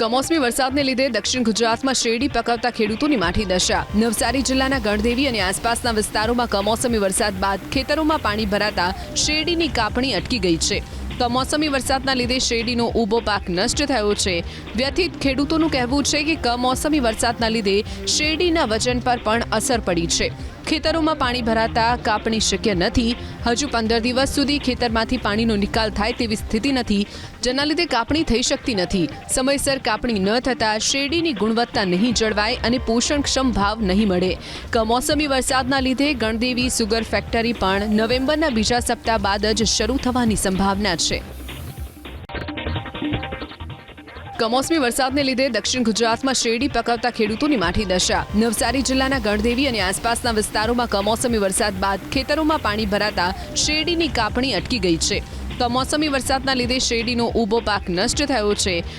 કમોસમી વરસાદને લીધે દક્ષિણ ગુજરાતમાં શેરડી પકવતા ખેડૂતોની માઠી દશા. નવસારી જિલ્લાના ગણદેવી અને આસપાસના વિસ્તારોમાં કમોસમી વરસાદ બાદ ખેતરોમાં પાણી ભરાતા શેરડીની કાપણી અટકી ગઈ છે. કમોસમી વરસાદના લીધે શેરડીનો ઊભો પાક નષ્ટ થયો છે. વ્યથિત ખેડૂતોનું કહેવું છે કે કમોસમી વરસાદના લીધે શેરડીના વજન પર પણ અસર પડી છે. ખેતરોમાં પાણી ભરાતા કાપણી શક્ય નથી. હજુ પંદર દિવસ સુધી ખેતરમાંથી પાણીનો નિકાલ થાય તેવી સ્થિતિ નથી. જેના લીધે કાપણી થઈ શકતી નથી. સમયસર કાપણી ન થતાં શેરડીની ગુણવત્તા નહીં જળવાય અને પોષણક્ષમ ભાવ નહીં મળે. કમોસમી વરસાદના લીધે ગણદેવી સુગર ફેક્ટરી પણ નવેમ્બરના બીજા સપ્તાહ બાદ જ શરૂ થવાની સંભાવના છે. કમોસમી વરસાદને લીધે દક્ષિણ ગુજરાતમાં શેરડી પકવતા ખેડૂતોની માઠી દશા. નવસારી જિલ્લાના ગણદેવી અને આસપાસના વિસ્તારોમાં કમોસમી વરસાદ બાદ ખેતરોમાં પાણી ભરાતા શેરડીની કાપણી અટકી ગઈ છે. કમોસમી વરસાદના લીધે શેરડીનો ઊભો પાક નષ્ટ થયો છે.